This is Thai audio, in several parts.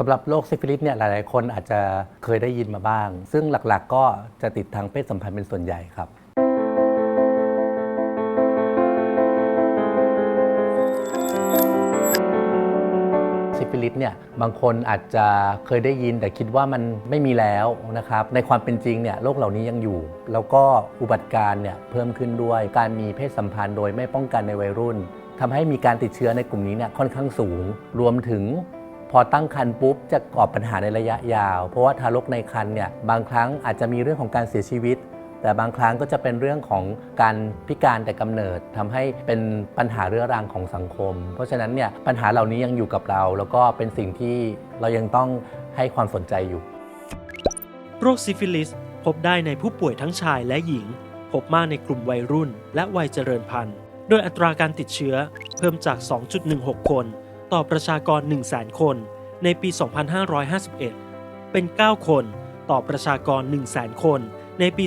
สำหรับโรคซิฟิลิสเนี่ยหลาย ๆ คนอาจจะเคยได้ยินมาบ้าง ซึ่งหลัก ๆ ก็จะติดทางเพศสัมพันธ์เป็นส่วนใหญ่ครับ ซิฟิลิสเนี่ยบางคนอาจจะเคยได้ยินแต่คิดว่ามันไม่มีแล้วนะครับ ในความเป็นจริงเนี่ยโรคเหล่านี้ยังอยู่ แล้วก็อุบัติการ์เนี่ยเพิ่มขึ้นด้วยการมีเพศสัมพันธ์โดยไม่ป้องกันในวัยรุ่นทำให้มีการติดเชื้อในกลุ่มนี้เนี่ยค่อนข้างสูง รวมถึง พอตั้งครรภ์ปุ๊บจะก่อปัญหาในระยะยาว เพราะว่าทารกในครรภ์เนี่ยบางครั้งอาจจะมีเรื่องของการเสียชีวิต แต่บางครั้งก็จะเป็นเรื่องของการพิการแต่กำเนิดทำให้เป็นปัญหาเรื้อรังของสังคม เพราะฉะนั้นเนี่ยปัญหาเหล่านี้ยังอยู่กับเรา แล้วก็เป็นสิ่งที่เรายังต้องให้ความสนใจอยู่ โรคซิฟิลิสพบได้ในผู้ป่วยทั้งชายและหญิง พบมากในกลุ่มวัยรุ่น และวัยเจริญพันธุ์ โดยอัตราการติดเชื้อเพิ่มจาก 2.16 คน ต่อประชากร 100,000 คน ในปี 2551 เป็น 9 คนต่อประชากร 100,000 คน ในปี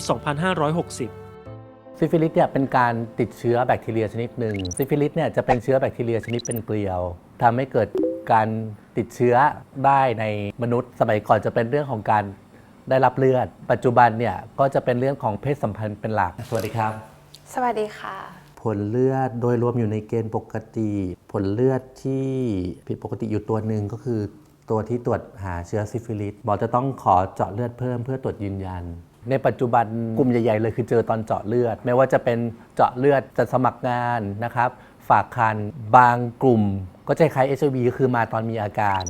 2560ซิฟิลิสเนี่ยเป็นการติดเชื้อแบคทีเรียชนิดหนึ่งซิฟิลิสเนี่ยจะเป็นเชื้อแบคทีเรียชนิดเป็นเกลียวทำให้เกิดการติดเชื้อได้ในมนุษย์ สมัยก่อนจะเป็นเรื่องของการได้รับเลือด ปัจจุบันเนี่ยก็จะเป็นเรื่องของเพศสัมพันธ์เป็นหลัก สวัสดีครับ สวัสดีค่ะ ผลเลือดโดยรวมอยู่ในเกณฑ์ปกติ ผลเลือดที่ผิดปกติอยู่ตัวหนึ่งก็คือตัวที่ตรวจหาเชื้อซิฟิลิสหมอจะต้องขอเจาะเลือดเพิ่มเพื่อตรวจยืนยัน ในปัจจุบันกลุ่มใหญ่ ๆ เลยคือเจอตอนเจาะเลือด ไม่ว่าจะเป็นเจาะเลือดจะสมัครงานนะครับ ฝากคันบางกลุ่ม ก็จะคล้ายเอชวีคือมาตอนมีอาการ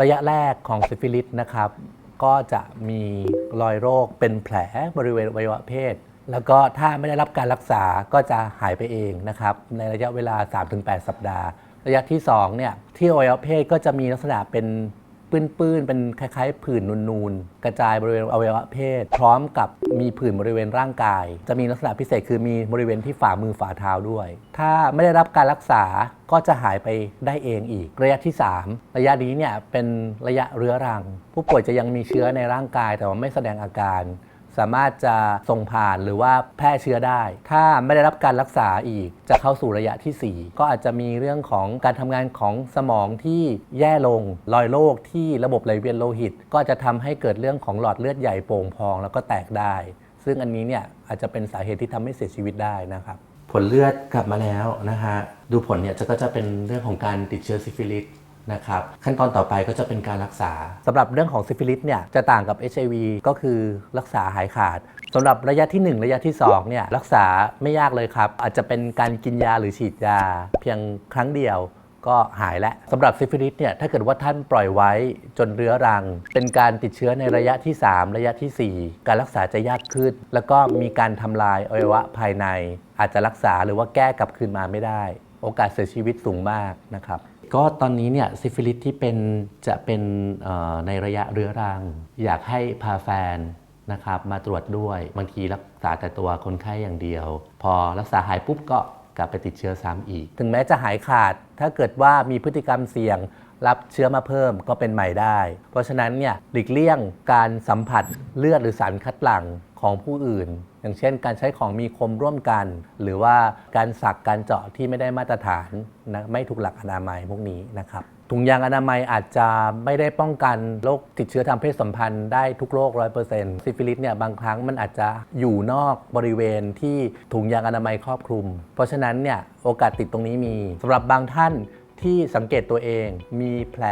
ระยะแรกของซิฟิลิสนะครับ ก็จะมีรอยโรคเป็นแผลบริเวณอวัยวะเพศ แล้วก็ถ้าไม่ได้รับการรักษาก็จะหายไปเองนะครับในระยะเวลา 3-8 สัปดาห์ ระยะที่2เนี่ยที่อวัยวะเพศก็จะมีลักษณะเป็นปื้นๆ เป็นคล้ายๆ ผื่นนูนๆ กระจายบริเวณอวัยวะเพศ พร้อมกับมีผื่นบริเวณร่างกาย จะมีลักษณะพิเศษคือมีบริเวณที่ฝ่ามือฝ่าเท้าด้วย ถ้าไม่ได้รับการรักษาก็จะหายไปได้เองอีก ระยะที่ 3 ระยะนี้เนี่ยเป็นระยะเรื้อรัง ผู้ป่วยจะยังมีเชื้อในร่างกายแต่ว่าไม่แสดงอาการ สามารถจะส่งผ่านหรือว่าแพร่เชื้อได้ ถ้าไม่ได้รับการรักษาอีกจะเข้าสู่ระยะทีสี่4 ก็อาจจะมีเรื่องของการทำงานของสมองที่แย่ลงรอยโรคที่ระบบไหลเวียนโลหิต ก็จะทำให้เกิดเรื่องของหลอดเลือดใหญ่โป่งพอง แล้วก็แตกได้ ซึ่งอันนี้เนี่ยอาจจะเป็นสาเหตุที่ทำให้เสียชีวิตได้นะครับ ผลเลือดกลับมาแล้วนะฮะดูผลเนี่ยจะก็จะเป็นเรื่องของการติดเชื้อซิฟิลิส นะครับขั้นตอนต่อไปก็จะเป็นการรักษาสำหรับเรื่องของซิฟิลิสเนี่ยจะต่างกับ HIV ก็คือรักษาหายขาดสำหรับระยะที่ 1 ระยะที่2เนี่ยรักษาไม่ยากเลยครับ อาจจะเป็นการกินยาหรือฉีดยา เพียงครั้งเดียวก็หายแล้วสำหรับซิฟิลิสเนี่ยถ้าเกิดว่าท่านปล่อยไว้จนเรื้อรัง เป็นการติดเชื้อในระยะที่ 3 ระยะทีสี่4 การรักษาจะยากขึ้น แล้วก็มีการทำลายอวัยวะภายใน อาจจะรักษาหรือว่าแก้กลับคืนมาไม่ได้ โอกาสเสียชีวิตสูงมากนะครับ ก็ตอนนี้เนี่ยซิฟิลิสที่เป็นจะเป็นในระยะเรื้อรัง อยากให้พาแฟนนะครับมาตรวจด้วยบางทีรักษาแต่ตัวคนไข้อย่างเดียว พอรักษาหายปุ๊บก็กลับไปติดเชื้อซ้ำอีก ถึงแม้จะหายขาด ถ้าเกิดว่ามีพฤติกรรมเสี่ยง รับเชื้อมาเพิ่มก็เป็นใหม่ได้ เพราะฉะนั้นเนี่ยหลีกเลี่ยงการสัมผัสเลือดหรือสารคัดหลั่ง ของผู้อื่น อย่างเช่น การใช้ของมีคมร่วมกัน หรือว่าการสักการเจาะที่ไม่ได้มาตรฐานนะไม่ถูกหลักอนามัยพวกนี้นะครับถุงยางอนามัยอาจจะไม่ได้ป้องกันโรคติดเชื้อทางเพศสัมพันธ์ได้ทุกโรคร้อยเปอร์เซ็นต์ซิฟิลิสเนี่ยบางครั้งมันอาจจะอยู่นอกบริเวณที่ถุงยางอนามัยครอบคลุม เพราะฉะนั้นเนี่ยโอกาสติดตรงนี้มีสำหรับบางท่านที่สังเกตตัวเอง มีแผล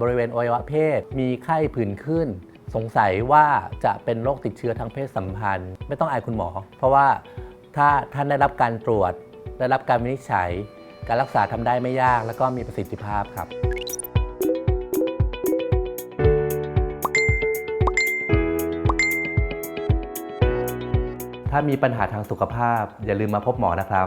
บริเวณอวัยวะเพศ มีไข้ผื่นขึ้น สงสัยว่าจะเป็นโรคติดเชื้อทางเพศสัมพันธ์ ไม่ต้องอายคุณหมอ เพราะว่าถ้าท่านได้รับการตรวจ ได้รับการวินิจฉัย การรักษาทำได้ไม่ยาก แล้วก็มีประสิทธิภาพครับถ้ามีปัญหาทางสุขภาพ อย่าลืมมาพบหมอนะครับ